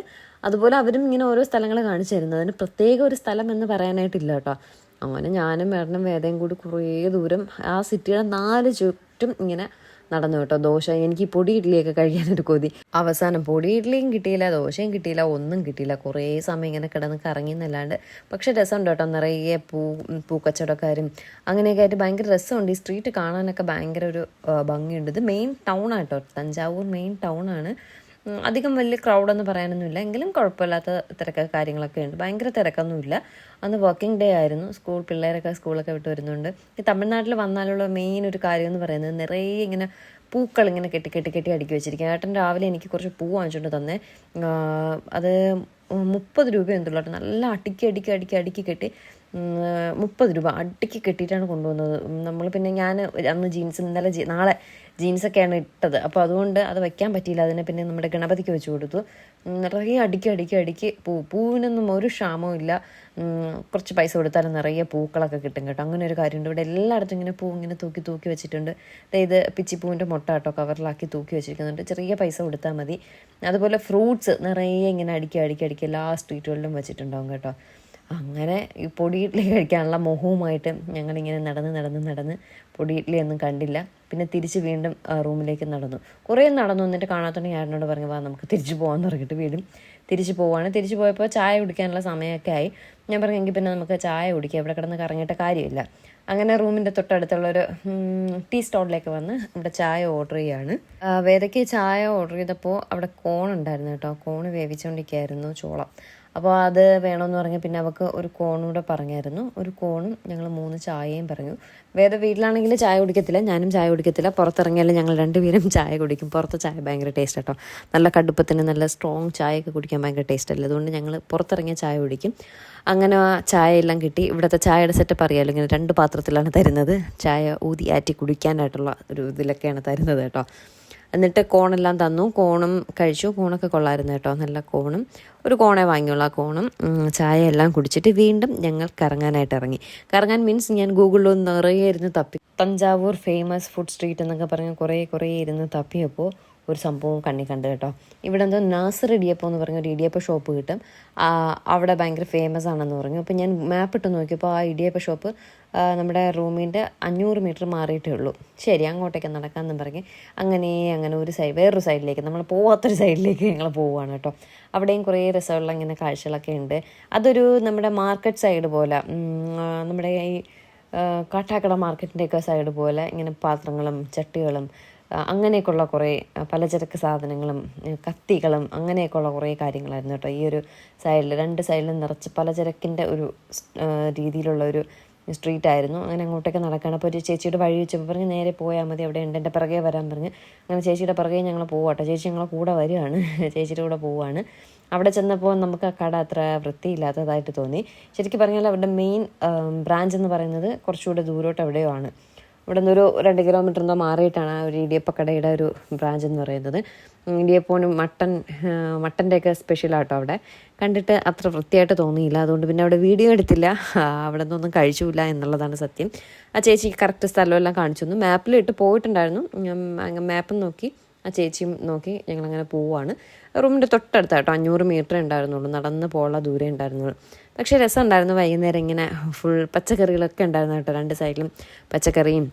Speaker 1: അതുപോലെ അവരും ഇങ്ങനെ ഓരോ സ്ഥലങ്ങൾ കാണിച്ചു തരുന്നത്. അതിന് പ്രത്യേക ഒരു സ്ഥലം എന്ന് പറയാനായിട്ടില്ല കേട്ടോ. അങ്ങനെ ഞാനും മേടനും വേദയും കൂടി കുറേ ദൂരം ആ സിറ്റിയുടെ നാല് ചുറ്റും ഇങ്ങനെ നടന്നു കേട്ടോ. ദോശ എനിക്ക് പൊടി ഇഡ്ഡലിയൊക്കെ കഴിക്കാനൊരു കൊതി. അവസാനം പൊടി ഇഡ്ഡലിയും കിട്ടിയില്ല ദോശയും കിട്ടിയില്ല ഒന്നും കിട്ടിയില്ല. കുറേ സമയം ഇങ്ങനെ കിടന്ന് കറങ്ങി എന്നല്ലാണ്ട് പക്ഷെ രസമുണ്ട് കേട്ടോ. നിറയെ പൂ പൂക്കച്ചവടക്കാരും അങ്ങനെയൊക്കെ ആയിട്ട് ഭയങ്കര രസമുണ്ട്. ഈ സ്ട്രീറ്റ് കാണാനൊക്കെ ഭയങ്കര ഒരു ഭംഗിയുണ്ട്. ഇത് മെയിൻ ടൗൺ ആട്ടോ തഞ്ചാവൂർ മെയിൻ ടൗൺ ആണ് അധികം വലിയ ക്രൗഡെന്ന് പറയാനൊന്നുമില്ല. എങ്കിലും കുഴപ്പമില്ലാത്ത തിരക്ക് കാര്യങ്ങളൊക്കെ ഉണ്ട്. ഭയങ്കര തിരക്കൊന്നുമില്ല. അന്ന് വർക്കിംഗ് ഡേ ആയിരുന്നു. സ്കൂൾ പിള്ളേരൊക്കെ സ്കൂളൊക്കെ വിട്ട് വരുന്നുണ്ട്. ഈ തമിഴ്നാട്ടിൽ വന്നാലുള്ള മെയിൻ ഒരു കാര്യം എന്ന് പറയുന്നത് നിറയെ ഇങ്ങനെ പൂക്കൾ ഇങ്ങനെ കെട്ടി കെട്ടി കെട്ടി അടുക്കി വെച്ചിരിക്കുക ഏട്ടൻ രാവിലെ എനിക്ക് കുറച്ച് പൂ വാങ്ങിച്ചുകൊണ്ട് തന്നെ. അത് മുപ്പത് രൂപ എന്തുള്ളൂ നല്ല അടുക്കി അടുക്കി അടുക്കി അടുക്കി കെട്ടി മുപ്പത് രൂപ അടുക്കി കെട്ടിയിട്ടാണ് കൊണ്ടുവന്നത്. നമ്മൾ പിന്നെ ഞാൻ അന്ന് ജീൻസ് ഇന്നലെ നാളെ ജീൻസൊക്കെയാണ് ഇട്ടത്. അപ്പോൾ അതുകൊണ്ട് അത് വയ്ക്കാൻ പറ്റിയില്ല. അതിനെ പിന്നെ നമ്മുടെ ഗണപതിക്ക് വെച്ച് കൊടുത്തു. നിറയെ അടുക്കി അടുക്കി അടുക്കി പൂ പൂവിനൊന്നും ഒരു ക്ഷാമവും ഇല്ല. കുറച്ച് പൈസ കൊടുത്താലും നിറയെ പൂക്കളൊക്കെ കിട്ടും കേട്ടോ. അങ്ങനെ ഒരു കാര്യമുണ്ട്. ഇവിടെ എല്ലായിടത്തും ഇങ്ങനെ പൂ ഇങ്ങനെ തൂക്കി തൂക്കി വെച്ചിട്ടുണ്ട്. അതായത് പിച്ചിപ്പൂവിന്റെ മുട്ട കേട്ടോ കവറിലാക്കി തൂക്കി വെച്ചിരിക്കുന്നുണ്ട്. ചെറിയ പൈസ കൊടുത്താൽ മതി. അതുപോലെ ഫ്രൂട്ട്സ് നിറയെ ഇങ്ങനെ അടുക്കി അടുക്കി അടുക്കി എല്ലാ സ്ട്രീറ്റുകളിലും വെച്ചിട്ടുണ്ടാവും കേട്ടോ. അങ്ങനെ ഈ പൊടി ഇഡ്ഡലി കഴിക്കാനുള്ള മോഹവുമായിട്ട് ഞങ്ങളിങ്ങനെ നടന്ന് നടന്ന് നടന്ന് പൊടി ഇഡ്ഡലി ഒന്നും കണ്ടില്ല. പിന്നെ തിരിച്ച് വീണ്ടും റൂമിലേക്ക് നടന്നു. കുറേ നടന്നു. എന്നിട്ട് കാണാത്തോണ്ടെങ്കിൽ ഞാനോട് പറഞ്ഞു വാ നമുക്ക് തിരിച്ചു പോകാമെന്ന് പറഞ്ഞിട്ട് വീടും തിരിച്ചു പോവാണ്. തിരിച്ചു പോയപ്പോൾ ചായ കുടിക്കാനുള്ള സമയമൊക്കെ ആയി. ഞാൻ പറഞ്ഞു എങ്കിൽ പിന്നെ നമുക്ക് ചായ കുടിക്കാം. ഇവിടെ കിടന്ന് കറങ്ങിയിട്ട് കാര്യമില്ല. അങ്ങനെ റൂമിന്റെ തൊട്ടടുത്തുള്ളൊരു ടീ സ്റ്റോളിലേക്ക് വന്ന് ഇവിടെ ചായ ഓർഡർ ചെയ്യാണ്. ആ, വേദയ്ക്ക് ചായ ഓർഡർ ചെയ്തപ്പോൾ അവിടെ കോൺ ഉണ്ടായിരുന്നു കേട്ടോ. കോൺ വേവിച്ചുകൊണ്ടിരിക്കുകയായിരുന്നു ചോളം. അപ്പോൾ അത് വേണമെന്ന് പറഞ്ഞ് പിന്നെ അവൾക്ക് ഒരു കോണും കൂടെ പറഞ്ഞായിരുന്നു. ഒരു കോണും ഞങ്ങൾ മൂന്ന് ചായയും പറഞ്ഞു. വേറെ വീട്ടിലാണെങ്കിൽ ചായ കുടിക്കത്തില്ല ഞാനും ചായ കുടിക്കത്തില്ല. പുറത്തിറങ്ങിയാലും ഞങ്ങൾ രണ്ടുപേരും ചായ കുടിക്കും. പുറത്തെ ചായ ഭയങ്കര ടേസ്റ്റ് കേട്ടോ നല്ല കടുപ്പത്തിന് നല്ല സ്ട്രോങ് ചായയൊക്കെ കുടിക്കാൻ ഭയങ്കര ടേസ്റ്റ് അല്ല? അതുകൊണ്ട് ഞങ്ങൾ പുറത്തിറങ്ങിയ ചായ കുടിക്കും. അങ്ങനെ ആ ചായ എല്ലാം കിട്ടി. ഇവിടുത്തെ ചായയുടെ സെറ്റപ്പ് അറിയാമല്ലോ ഇങ്ങനെ രണ്ട് പാത്രത്തിലാണ് തരുന്നത്. ചായ ഊതി ആറ്റി കുടിക്കാനായിട്ടുള്ള ഒരു ഇതിലൊക്കെയാണ് തരുന്നത് കേട്ടോ. എന്നിട്ട് കോണെല്ലാം തന്നു. കോണും കഴിച്ചു. കോണൊക്കെ കൊള്ളായിരുന്നു കേട്ടോ. നല്ല കോണും. ഒരു കോണേ വാങ്ങിയുള്ള കോണും. ചായ എല്ലാം കുടിച്ചിട്ട് വീണ്ടും ഞങ്ങൾ കറങ്ങാനായിട്ട് ഇറങ്ങി. കറങ്ങാൻ മീൻസ് ഞാൻ ഗൂഗിളിൽ നിറയെ ഇരുന്ന് തപ്പി. തഞ്ചാവൂർ ഫേമസ് ഫുഡ് സ്ട്രീറ്റ് എന്നൊക്കെ പറഞ്ഞ് കുറേ കുറേ ഇരുന്ന് തപ്പിയപ്പോൾ ഒരു സംഭവം കണ്ണി കണ്ടു കേട്ടോ. ഇവിടെ എന്തോ നാസർ ഇടിയപ്പം എന്ന് പറഞ്ഞ ഒരു ഇടിയപ്പ ഷോപ്പ് കിട്ടും. അവിടെ ഭയങ്കര ഫേമസ് ആണെന്ന് പറഞ്ഞു. അപ്പോൾ ഞാൻ മാപ്പ് ഇട്ട് നോക്കിയപ്പോൾ ആ ഇടിയപ്പ ഷോപ്പ് നമ്മുടെ റൂമിന്റെ അഞ്ഞൂറ് മീറ്റർ മാറിയിട്ടേ ഉള്ളൂ. ശരി അങ്ങോട്ടേക്ക് നടക്കാമെന്ന് പറഞ്ഞ് അങ്ങനെ അങ്ങനെ ഒരു സൈഡ് വേറൊരു സൈഡിലേക്ക് നമ്മൾ പോവാത്തൊരു സൈഡിലേക്ക് ഞങ്ങൾ പോവുകയാണ് കേട്ടോ. അവിടെയും കുറേ രസമുള്ള ഇങ്ങനെ കാഴ്ചകളൊക്കെ ഉണ്ട്. അതൊരു നമ്മുടെ മാർക്കറ്റ് സൈഡ് പോലെ നമ്മുടെ ഈ കാട്ടാക്കട മാർക്കറ്റിന്റെയൊക്കെ സൈഡ് പോലെ ഇങ്ങനെ പാത്രങ്ങളും ചട്ടികളും അങ്ങനെയൊക്കെയുള്ള കുറേ പലചരക്ക് സാധനങ്ങളും കത്തികളും അങ്ങനെയൊക്കെയുള്ള കുറേ കാര്യങ്ങളായിരുന്നു കേട്ടോ ഈ ഒരു സൈഡിൽ രണ്ട് സൈഡിലും നിറച്ച് പലചരക്കിന്റെ ഒരു രീതിയിലുള്ള ഒരു സ്ട്രീറ്റ് ആയിരുന്നു. അങ്ങനെ അങ്ങോട്ടേക്ക് നടക്കുകയാണ് അപ്പോൾ ഒരു ചേച്ചിയുടെ വഴി വെച്ചപ്പോൾ പറഞ്ഞ് നേരെ പോയാൽ മതി അവിടെ ഉണ്ട്. എന്റെ പിറകെ വരാൻ പറഞ്ഞ്. അങ്ങനെ ചേച്ചിയുടെ പിറകെ ഞങ്ങൾ പോവാട്ടോ ചേച്ചി ഞങ്ങളെ കൂടെ വരികയാണ്. (laughs) ചേച്ചിയുടെ കൂടെ പോവാണ്. അവിടെ ചെന്നപ്പോൾ നമുക്ക് ആ കട അത്ര വൃത്തിയില്ലാത്തതായിട്ട് തോന്നി. ശരിക്കും പറഞ്ഞാൽ അവരുടെ മെയിൻ ബ്രാഞ്ച് എന്ന് പറയുന്നത് കുറച്ചുകൂടെ ദൂരോട്ട് എവിടെയോ ആണ്. ഇവിടെ നിന്നൊരു രണ്ട് കിലോമീറ്റർ എന്തോ മാറിയിട്ടാണ് ആ ഒരു ഇടിയപ്പക്കടയുടെ ഒരു ബ്രാഞ്ച് എന്ന് പറയുന്നത്. ഉം, ഇടിയപ്പവും മട്ടൻ മട്ടന്റെയൊക്കെ സ്പെഷ്യലാട്ടോ അവിടെ. കണ്ടിട്ട് അത്ര വൃത്തിയായിട്ട് തോന്നിയില്ല. അതുകൊണ്ട് പിന്നെ അവിടെ വീഡിയോ എടുത്തില്ല. അവിടെ നിന്നൊന്നും കഴിച്ചില്ല എന്നുള്ളതാണ് സത്യം. ആ ചേച്ചി കറക്റ്റ് സ്ഥലമെല്ലാം കാണിച്ചു തന്നു. മാപ്പിലിട്ട് പോയിട്ടുണ്ടായിരുന്നു. മാപ്പ് നോക്കി. ആ ചേച്ചിയും നോക്കി ഞങ്ങളങ്ങനെ പോവുകയാണ് റൂമിന്റെ തൊട്ടടുത്ത് കേട്ടോ അഞ്ഞൂറ് മീറ്റർ ഉണ്ടായിരുന്നുള്ളൂ. നടന്ന് പോകാനുള്ള ദൂരം ഉണ്ടായിരുന്നുള്ളൂ. പക്ഷേ രസമുണ്ടായിരുന്നു വൈകുന്നേരം ഇങ്ങനെ ഫുൾ പച്ചക്കറികളൊക്കെ ഉണ്ടായിരുന്നു കേട്ടോ രണ്ട് സൈഡിലും പച്ചക്കറിയും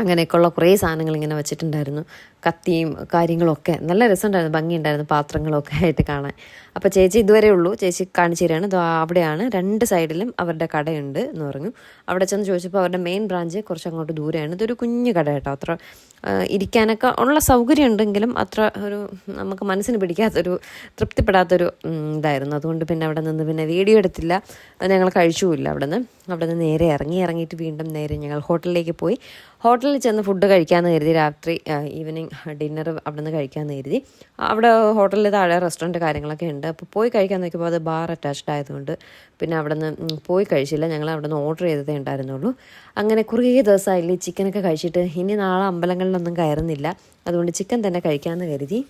Speaker 1: അങ്ങനെയൊക്കെയുള്ള കുറേ സാധനങ്ങൾ ഇങ്ങനെ വെച്ചിട്ടുണ്ടായിരുന്നു. കത്തിയും കാര്യങ്ങളൊക്കെ നല്ല രസമുണ്ടായിരുന്നു ഭംഗിയുണ്ടായിരുന്നു പാത്രങ്ങളൊക്കെ ആയിട്ട് കാണാൻ. അപ്പോൾ ചേച്ചി ഇതുവരെ ഉള്ളൂ. ചേച്ചി കാണിച്ചു തരികയാണ്. അവിടെയാണ്. രണ്ട് സൈഡിലും അവരുടെ കടയുണ്ട് എന്ന് പറഞ്ഞു. അവിടെ ചെന്ന് ചോദിച്ചപ്പോൾ അവരുടെ മെയിൻ ബ്രാഞ്ച് കുറച്ച് അങ്ങോട്ട് ദൂരെയാണ്. ഇതൊരു കുഞ്ഞു കട കേട്ടോ. അത്ര ഇരിക്കാനൊക്കെ ഉള്ള സൗകര്യം ഉണ്ടെങ്കിലും അത്ര ഒരു നമുക്ക് മനസ്സിന് പിടിക്കാത്തൊരു തൃപ്തിപ്പെടാത്തൊരു ഇതായിരുന്നു. അതുകൊണ്ട് പിന്നെ അവിടെ നിന്ന് പിന്നെ വീഡിയോ എടുത്തില്ല. ഞങ്ങൾ കഴിച്ചുമില്ല അവിടെ നിന്ന് അവിടെ നിന്ന് നേരെ ഇറങ്ങി ഇറങ്ങിയിട്ട് വീണ്ടും നേരെ ഞങ്ങൾ ഹോട്ടലിലേക്ക് പോയി. ഹോട്ടലിൽ ചെന്ന് ഫുഡ് കഴിക്കാമെന്ന് കരുതി രാത്രി ഈവനിങ് ഡിന്നർ അവിടെ നിന്ന് കഴിക്കാമെന്ന് കരുതി. അവിടെ ഹോട്ടലിൽ താഴെ റെസ്റ്റോറന്റ് കാര്യങ്ങളൊക്കെ ഉണ്ട്. അപ്പോൾ പോയി കഴിക്കാൻ നോക്കിയപ്പോൾ അത് ബാർ അറ്റാച്ച്ഡ് ആയതുകൊണ്ട് പിന്നെ അവിടെ നിന്ന് പോയി കഴിച്ചില്ല. ഞങ്ങൾ അവിടെ നിന്ന് ഓർഡർ ചെയ്തതേ ഉണ്ടായിരുന്നുള്ളൂ. അങ്ങനെ കുറേ ദിവസമായില്ലേ ചിക്കനൊക്കെ കഴിച്ചിട്ട്. ഇനി നാളെ അമ്പലങ്ങളിലൊന്നും കയറുന്നില്ല. അതുകൊണ്ട് ചിക്കൻ തന്നെ കഴിക്കാമെന്ന് കരുതി.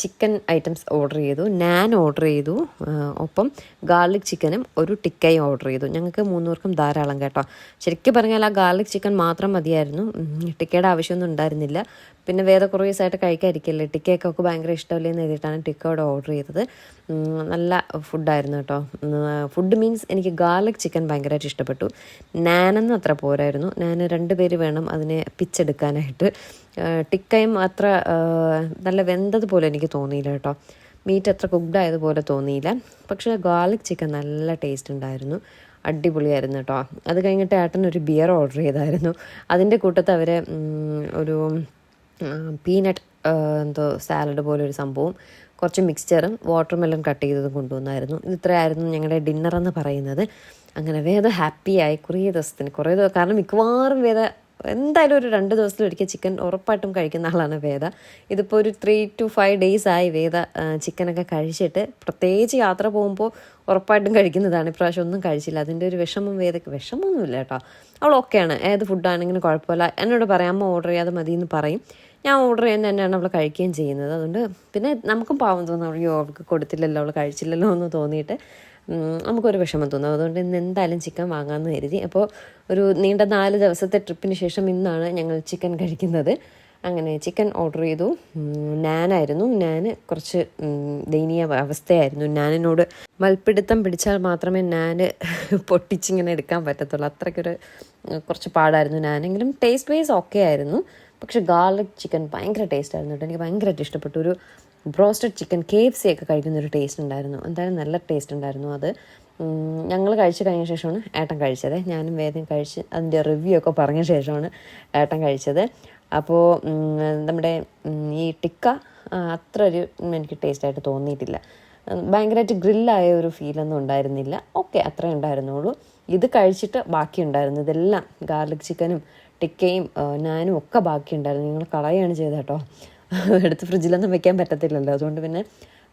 Speaker 1: ചിക്കൻ ഐറ്റംസ് ഓർഡർ ചെയ്തു. നാൻ ഓർഡർ ചെയ്തു. ഒപ്പം ഗാർലിക് ചിക്കനും ഒരു ടിക്കയും ഓർഡർ ചെയ്തു. ഞങ്ങൾക്ക് മൂന്നുപേർക്കും ധാരാളം കേട്ടോ. ശരിക്കും പറഞ്ഞാൽ ആ ഗാർലിക് ചിക്കൻ മാത്രം മതിയായിരുന്നു. ടിക്കയുടെ ആവശ്യമൊന്നും ഉണ്ടായിരുന്നില്ല. പിന്നെ വേറെ കുറേ ദിവസമായിട്ട് കഴിക്കാതിരിക്കല്ലേ? ടിക്കയൊക്കെ ഒക്കെ ഭയങ്കര ഇഷ്ടമല്ലേ എന്ന് എഴുതിയിട്ടാണ് ടിക്കയോടെ ഓർഡർ ചെയ്തത്. നല്ല ഫുഡായിരുന്നു കേട്ടോ. ഫുഡ് മീൻസ് എനിക്ക് ഗാർലിക് ചിക്കൻ ഭയങ്കരമായിട്ട് ഇഷ്ടപ്പെട്ടു. നാനെന്ന് അത്ര പോരായിരുന്നു. ഞാൻ രണ്ട് പേര് വേണം അതിനെ പിച്ചെടുക്കാനായിട്ട് ടിക്കയും അത്ര നല്ല വെന്തതുപോലെ എനിക്ക് തോന്നിയില്ല കേട്ടോ. മീറ്റ് അത്ര കുക്ക്ഡ് ആയതുപോലെ തോന്നിയില്ല. പക്ഷേ ഗാർലിക് ചിക്കൻ നല്ല ടേസ്റ്റ് ഉണ്ടായിരുന്നു. അടിപൊളിയായിരുന്നു കേട്ടോ. അത് കഴിഞ്ഞിട്ട് ഏട്ടൻ ഒരു ബിയർ ഓർഡർ ചെയ്തായിരുന്നു. അതിന്റെ കൂട്ടത്ത് അവർ ഒരു പീനട്ട് എന്തോ സാലഡ് പോലെ ഒരു സംഭവം. കുറച്ച് മിക്സ്ചറും വാട്ടർ മെലൺ കട്ട് ചെയ്തതും കൊണ്ടുവന്നായിരുന്നു. ഇത് ഇത്രയായിരുന്നു ഞങ്ങളുടെ ഡിന്നർ എന്ന് പറയുന്നത്. അങ്ങനെ വേദ ഹാപ്പിയായി കുറേ ദിവസത്തിന് കുറേ ദിവസം കാരണം മിക്കവാറും വേദ എന്തായാലും ഒരു രണ്ട് ദിവസത്തിൽ ഒരിക്കൽ ചിക്കൻ ഉറപ്പായിട്ടും കഴിക്കുന്ന ആളാണ് വേദ. ഇതിപ്പോൾ ഒരു ത്രീ ടു ഫൈവ് ഡേയ്സ് ആയി വേദ ചിക്കനൊക്കെ കഴിച്ചിട്ട് പ്രത്യേകിച്ച് യാത്ര പോകുമ്പോൾ ഉറപ്പായിട്ടും കഴിക്കുന്നതാണ്. ഇപ്രാവശ്യം ഒന്നും കഴിച്ചില്ല. അതിന്റെ ഒരു വിഷമം വേദക്ക് വിഷമമൊന്നുമില്ല കേട്ടോ. അവൾ ഓക്കെയാണ് ഏത് ഫുഡാണെങ്കിലും കുഴപ്പമില്ല. എന്നോട് പറയാം അമ്മ ഓർഡർ ചെയ്യാതെ മതി എന്ന് പറയും. ഞാൻ ഓർഡർ ചെയ്യുന്ന തന്നെയാണ് അവൾ കഴിക്കുകയും ചെയ്യുന്നത്. അതുകൊണ്ട് പിന്നെ നമുക്കും പാവം തോന്നും. അയ്യോ അവൾക്ക് കൊടുത്തില്ലല്ലോ അവൾ കഴിച്ചില്ലല്ലോ എന്ന് തോന്നിയിട്ട് നമുക്കൊരു വിഷമം തോന്നും. അതുകൊണ്ട് ഇന്ന് എന്തായാലും ചിക്കൻ വാങ്ങാമെന്ന് കരുതി. അപ്പോൾ ഒരു നീണ്ട നാല് ദിവസത്തെ ട്രിപ്പിന് ശേഷം ഇന്നാണ് ഞങ്ങൾ ചിക്കൻ കഴിക്കുന്നത്. അങ്ങനെ ചിക്കൻ ഓർഡർ ചെയ്തു. നാനായിരുന്നു. നാന് കുറച്ച് ദയനീയ അവസ്ഥയായിരുന്നു. നാനിനോട് മൽപ്പിടുത്തം പിടിച്ചാൽ മാത്രമേ നാന് (laughs) പൊട്ടിച്ചിങ്ങനെ എടുക്കാൻ പറ്റത്തുള്ളൂ. അത്രയ്ക്കൊരു കുറച്ച് പാടായിരുന്നു നാനെങ്കിലും ടേസ്റ്റ് വൈസ് ഓക്കെ ആയിരുന്നു. പക്ഷെ ഗാർലിക് ചിക്കൻ ഭയങ്കര ടേസ്റ്റ് ആയിരുന്നു കേട്ടോ. എനിക്ക് ഭയങ്കരമായിട്ട് ഇഷ്ടപ്പെട്ടു. ഒരു ബ്രോസ്റ്റഡ് ചിക്കൻ കെ സി ഒക്കെ കഴിക്കുന്ന ഒരു ടേസ്റ്റ് ഉണ്ടായിരുന്നു. എന്തായാലും നല്ല ടേസ്റ്റ് ഉണ്ടായിരുന്നു അത്. ഞങ്ങൾ കഴിച്ച് കഴിഞ്ഞ ശേഷമാണ് ഏട്ടൻ കഴിച്ചത്. ഞാനും വേദന കഴിച്ച് അതിന്റെ റിവ്യൂ ഒക്കെ പറഞ്ഞ ശേഷമാണ് ഏട്ടൻ കഴിച്ചത്. അപ്പോൾ നമ്മുടെ ഈ ടിക്ക അത്ര ഒരു എനിക്ക് ടേസ്റ്റായിട്ട് തോന്നിയിട്ടില്ല. ഭയങ്കരമായിട്ട് ഗ്രില്ലായ ഒരു ഫീലൊന്നും ഉണ്ടായിരുന്നില്ല. ഓക്കെ അത്രേ ഉണ്ടായിരുന്നുള്ളൂ. ഇത് കഴിച്ചിട്ട് ബാക്കി ഉണ്ടായിരുന്നു ഇതെല്ലാം ഗാർലിക് ചിക്കനും ടിക്കയും ഞാനും ഒക്കെ ബാക്കിയുണ്ടായിരുന്നു. നിങ്ങൾ കളയുകയാണ് ചെയ്തത് കേട്ടോ. എടുത്ത് ഫ്രിഡ്ജിലൊന്നും വെക്കാൻ പറ്റത്തില്ലല്ലോ. അതുകൊണ്ട് പിന്നെ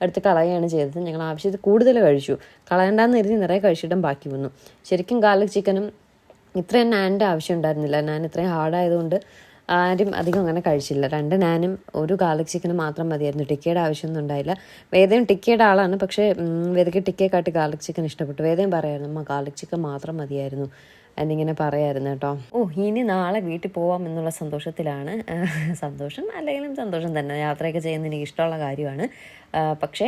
Speaker 1: എടുത്ത് കളയുകയാണ് ചെയ്തത്. ഞങ്ങൾ ആവശ്യത്തിൽ കൂടുതൽ കഴിച്ചു. കളയണ്ടെന്ന് കരുതി നിറയെ കഴിച്ചിട്ടും ബാക്കി വന്നു. ശരിക്കും ഗാർലിക് ചിക്കനും ഇത്രയും നാനിന്റെ ആവശ്യം ഉണ്ടായിരുന്നില്ല. നാൻ ഇത്രയും ഹാർഡായതുകൊണ്ട് ആരും അധികം അങ്ങനെ കഴിച്ചില്ല. രണ്ട് നാനും ഒരു ഗാർലിക് ചിക്കനും മാത്രം മതിയായിരുന്നു. ടിക്കയുടെ ആവശ്യമൊന്നും ഉണ്ടായില്ല. വേദയും ടിക്കയുടെ ആളാണ്. പക്ഷേ വേദയ്ക്ക് ടിക്കയെക്കാട്ടി ഗാർലിക് ചിക്കൻ ഇഷ്ടപ്പെട്ടു. വേദയും പറയായിരുന്നു അമ്മ ഗാർലിക് ചിക്കൻ മാത്രം മതിയായിരുന്നു. എന്നിങ്ങനെ പറയായിരുന്നു കേട്ടോ. ഓ ഇനി നാളെ വീട്ടിൽ പോവാം എന്നുള്ള സന്തോഷത്തിലാണ്. സന്തോഷം അല്ലെങ്കിലും സന്തോഷം തന്നെ. യാത്രയൊക്കെ ചെയ്യുന്ന എനിക്ക് ഇഷ്ടമുള്ള കാര്യമാണ്. പക്ഷേ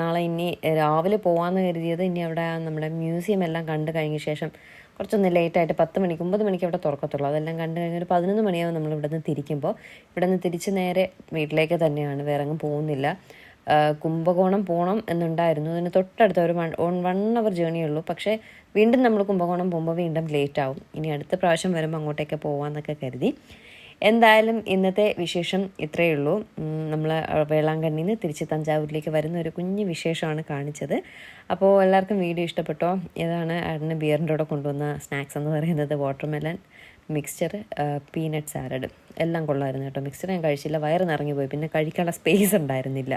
Speaker 1: നാളെ ഇനി രാവിലെ പോവാമെന്ന് കരുതിയത് ഇനി അവിടെ നമ്മുടെ മ്യൂസിയം എല്ലാം കണ്ടു കഴിഞ്ഞ ശേഷം കുറച്ചൊന്ന് ലേറ്റായിട്ട് പത്ത് മണിക്ക് ഒമ്പത് മണിക്ക് അവിടെ തുറക്കത്തുള്ളൂ. അതെല്ലാം കണ്ടു കഴിഞ്ഞാൽ ഒരു പതിനൊന്ന് മണിയാവും നമ്മൾ ഇവിടെ നിന്ന് തിരിക്കുമ്പോൾ. ഇവിടെ നിന്ന് തിരിച്ച് നേരെ വീട്ടിലേക്ക് തന്നെയാണ്. വേറെ അങ്ങ് പോകുന്നില്ല. കുംഭകോണം പോകണം എന്നുണ്ടായിരുന്നു. അതിന് തൊട്ടടുത്ത ഒരു വൺ വൺ അവർ ജേണി ഉള്ളൂ. പക്ഷേ വീണ്ടും നമ്മൾ കുംഭകോണം പോകുമ്പോൾ വീണ്ടും ലേറ്റ് ആവും. ഇനി അടുത്ത പ്രാവശ്യം വരുമ്പോൾ അങ്ങോട്ടേക്ക് പോകാമെന്നൊക്കെ കരുതി. എന്തായാലും ഇന്നത്തെ വിശേഷം ഇത്രയേ ഉള്ളൂ. നമ്മൾ വേളാങ്കണ്ണിയിൽ നിന്ന് തിരിച്ച് തഞ്ചാവൂരിലേക്ക് വരുന്ന ഒരു കുഞ്ഞു വിശേഷമാണ് കാണിച്ചത്. അപ്പോൾ എല്ലാവർക്കും വീഡിയോ ഇഷ്ടപ്പെട്ടോ? ഇതാണ് ഏട്ടന് ബിയറിന്റെ കൂടെ കൊണ്ടുവന്ന സ്നാക്സ് എന്ന് പറയുന്നത്? വാട്ടർമെലൺ മിക്സ്ചർ പീനട്ട് സാലഡ് എല്ലാം കൊള്ളായിരുന്നു കേട്ടോ. മിക്സ്ചർ ഞാൻ കഴിച്ചില്ല. വയറ് നിറങ്ങി പോയി പിന്നെ കഴിക്കാനുള്ള സ്പേസ് ഉണ്ടായിരുന്നില്ല.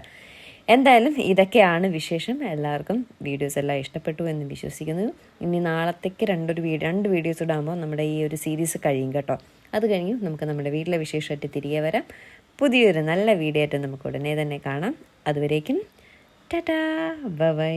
Speaker 1: എന്തായാലും ഇതൊക്കെയാണ് വിശേഷം. എല്ലാവർക്കും വീഡിയോസ് എല്ലാം ഇഷ്ടപ്പെട്ടു എന്ന് വിശ്വസിക്കുന്നു. ഇനി നാളത്തേക്ക് രണ്ടൊരു വീഡിയോ രണ്ട് വീഡിയോസ് ഇടാകുമ്പോൾ നമ്മുടെ ഈ ഒരു സീരീസ് കഴിയും കേട്ടോ. അത് കഴിഞ്ഞു നമുക്ക് നമ്മുടെ വീട്ടിലെ വിശേഷമായിട്ട് തിരികെ വരാം. പുതിയൊരു നല്ല വീഡിയോ ആയിട്ട് നമുക്ക് ഉടനെ തന്നെ കാണാം. അതുവരേക്കും ടാറ്റാ ബൈ.